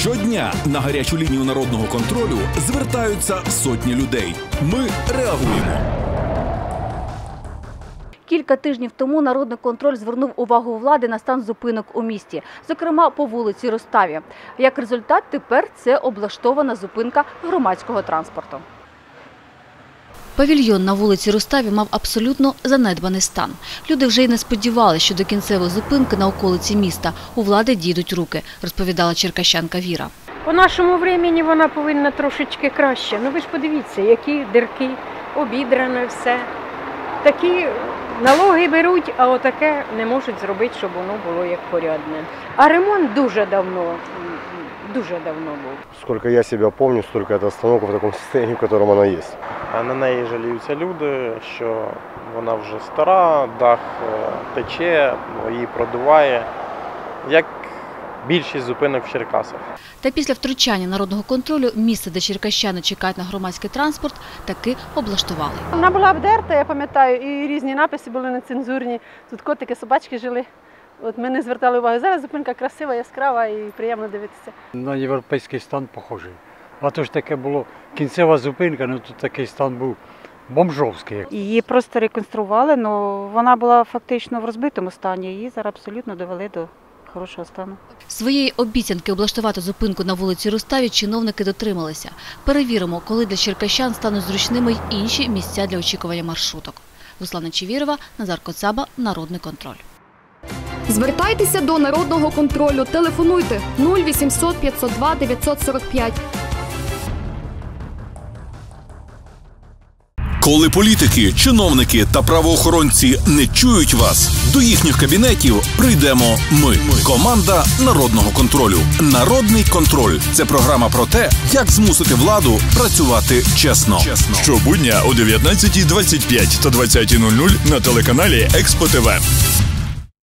Щодня на гарячу лінію народного контролю звертаються сотні людей. Ми реагуємо. Кілька тижнів тому народний контроль звернув увагу влади на стан зупинок у місті, зокрема по вулиці Роставі. Як результат, тепер це облаштована зупинка громадського транспорту. Павільйон на вулиці Роставі мав абсолютно занедбаний стан. Люди вже й не сподівалися, що до кінцевої зупинки на околиці міста у влади дійдуть руки, розповідала черкащанка Віра. По нашому времені вона повинна трошечки краще. Ну ви ж подивіться, які дирки, обідране все. Такі налоги беруть, а отаке не можуть зробити, щоб воно було як порядне. А ремонт дуже давно, дуже давно був. Сколько я себе пам'ятаю, стільки эта остановка в такому стані, в якому вона є. А На неї жаліються люди, що вона вже стара, дах е, тече, її продуває, як більшість зупинок в Черкасах. Та після втручання народного контролю місце, де черкащани чекають на громадський транспорт, таки облаштували. Вона була обдерта, я пам'ятаю, і різні написи були нецензурні. Тут котики, собачки жили. От ми не звертали уваги. Зараз зупинка красива, яскрава і приємно дивитися. на європейський стан похожий. А то ж таке було кінцева зупинка, ну тут такий стан був бомжовський. Її просто реконстрували, але вона була фактично в розбитому стані. Її зараз абсолютно довели до хорошого стану. Своєї обіцянки облаштувати зупинку на вулиці Руставі чиновники дотрималися. Перевіримо, коли для черкащан стануть зручними й інші місця для очікування маршруток. Руслана Чевірова, Назар Коцаба, Народний контроль. Звертайтеся до народного контролю. Телефонуйте 0800 502 945. Коли політики, чиновники та правоохоронці не чують вас, до їхніх кабінетів прийдемо ми. Команда народного контролю. Народний контроль це програма про те, як змусити владу працювати чесно. Чесно, Щобудня о 19.25 та 20.00 на телеканалі Експо ТВ.